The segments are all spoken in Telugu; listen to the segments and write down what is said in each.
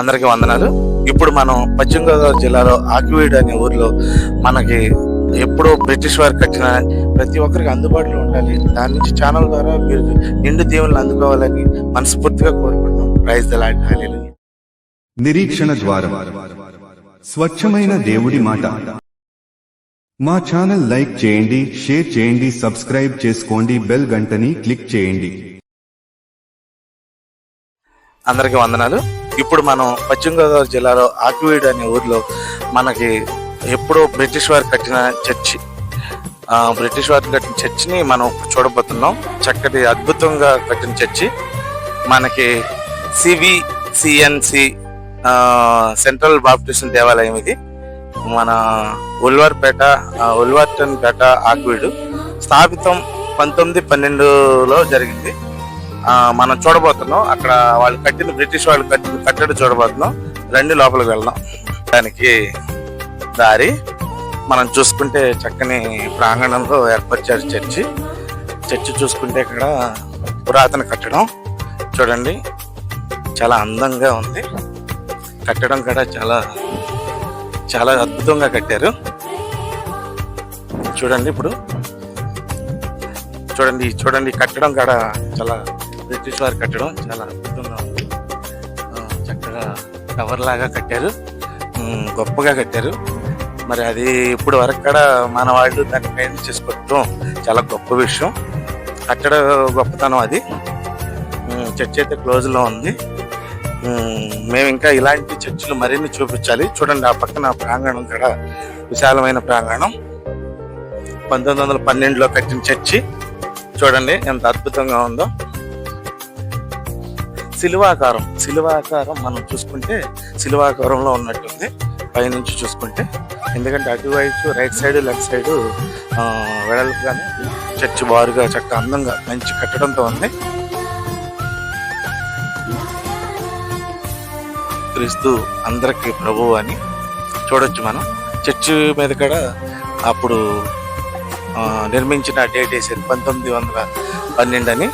అందరికీ వందనాలు. ఇప్పుడు మనం పశ్చిమ గోదావరి జిల్లాలో ఆకివీడు అనే ఊర్లో మనకి ఎప్పుడో బ్రిటిష్ వారు కట్టిన ప్రతి ఒక్కరికి అందుబాటులో ఉండాలి. దాని నుంచి ఛానల్ ద్వారా మీరు నిండు దీవులను అందుకోవాలని మనస్ఫూర్తిగా కోరుకుంటున్నాం. హల్లెలూయా. నిరీక్షణ ద్వారం. స్వచ్ఛమైన దేవుడి మాట. మా ఛానల్ లైక్ చేయండి షేర్ చేయండి సబ్స్క్రైబ్ చేసుకోండి బెల్ గంటని క్లిక్ చేయండి. అందరికీ వందనాలు. ఇప్పుడు మనం పశ్చిమ గోదావరి జిల్లాలో ఆకివీడు అనే ఊర్లో మనకి ఎప్పుడో బ్రిటిష్ వారు కట్టిన చర్చి. బ్రిటిష్ వారు కట్టిన చర్చిని మనం చూడబోతున్నాం. చక్కటి అద్భుతంగా కట్టిన చర్చి. మనకి సివిసిఎన్సి సెంట్రల్ బాప్టిస్ట్ దేవాలయం ఇది. మన ఉల్వార్పేట ఉల్వార్టన్ పేట ఆక్వీడు. స్థాపితం పంతొమ్మిది పన్నెండులో జరిగింది. మనం చూడబోతున్నాం. అక్కడ వాళ్ళు కట్టిన బ్రిటిష్ వాళ్ళు కట్టిన కట్టడి చూడబోతున్నాం. రండి లోపలికి వెళ్దాం. దానికి దారి మనం చూసుకుంటే చక్కని ప్రాంగణంలో ఏర్పరిచారు చర్చి. చర్చి చూసుకుంటే ఇక్కడ పురాతన కట్టడం. చూడండి చాలా అందంగా ఉంది. కట్టడం కూడా చాలా చాలా అద్భుతంగా కట్టారు. చూడండి ఇప్పుడు. చూడండి చూడండి కట్టడం కూడా చాలా బ్రిటిష్ వారు కట్టడం చాలా అద్భుతంగా ఉంది. చక్కగా టవర్ లాగా కట్టారు. గొప్పగా కట్టారు. మరి అది ఇప్పుడు వరకు కూడా మన వాళ్ళు దాన్ని మెయింటైన్ చేసుకోవటం చాలా గొప్ప విషయం. కట్టడ గొప్పతనం అది. చర్చ్ అయితే క్లోజ్లో ఉంది. మేము ఇంకా ఇలాంటి చర్చిలు మరిన్ని చూపించాలి. చూడండి ఆ పక్కన ప్రాంగణం కూడా విశాలమైన ప్రాంగణం. పంతొమ్మిది వందల పన్నెండులో కట్టిన చర్చి. చూడండి ఎంత అద్భుతంగా ఉందో. శిలువాకారం సిలువాకారం మనం చూసుకుంటే సిలువాకారంలో ఉన్నట్టుంది. పైనుంచి చూసుకుంటే ఎందుకంటే అటువైపు రైట్ సైడ్ లెఫ్ట్ సైడ్ వెడల్పుగానే చర్చి బారుగా చక్క అందంగా మంచి కట్టడంతో ఉంది. క్రీస్తు అందరికీ ప్రభువు అని చూడొచ్చు మనం. చర్చి మీద కూడా అప్పుడు నిర్మించిన డేట్ వేసేది పంతొమ్మిది వందల పన్నెండు అని.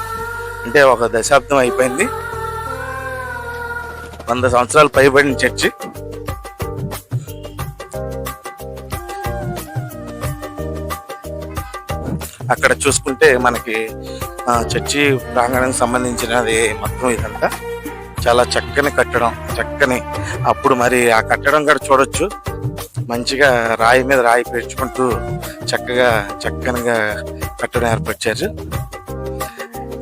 అంటే ఒక దశాబ్దం అయిపోయింది. వంద సంవత్సరాలు పైబడిన చర్చి. అక్కడ చూసుకుంటే మనకి ఆ, చర్చి ప్రాంగణానికి సంబంధించినది మొత్తం ఇదంతా. చాలా చక్కని కట్టడం చక్కని. అప్పుడు మరి ఆ కట్టడం కూడా చూడొచ్చు. మంచిగా రాయి మీద రాయి పేర్చుకుంటూ చక్కగా చక్కనిగా కట్టడం ఏర్పరిచారు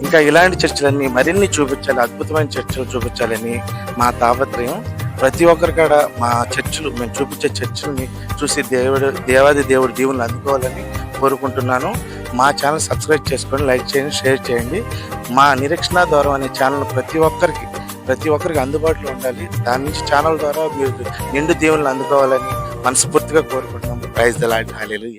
ఇంకా ఇలాంటి చర్చలన్నీ మరిన్ని చూపించాలి అద్భుతమైన చర్చలు చూపించాలని మా తాపత్రయం. ప్రతి ఒక్కరి కాడ మా చర్చలు మేము చూపించే చర్చల్ని చూసి దేవుడు దేవాది దేవుడు దీవులను అందుకోవాలని కోరుకుంటున్నాను. మా ఛానల్ సబ్స్క్రైబ్ చేసుకొని లైక్ చేయండి షేర్ చేయండి. మా నిరీక్షణ ద్వారా అనే ఛానల్ ప్రతి ఒక్కరికి ప్రతి ఒక్కరికి అందుబాటులో ఉండాలి. దాని నుంచి ఛానల్ ద్వారా మీరు నిండు దీవులను అందుకోవాలని మనస్ఫూర్తిగా కోరుకుంటున్నాము. ప్రైజ్ దలాంటి హాలేలు